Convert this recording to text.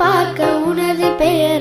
பார்க்க உனது பெயர்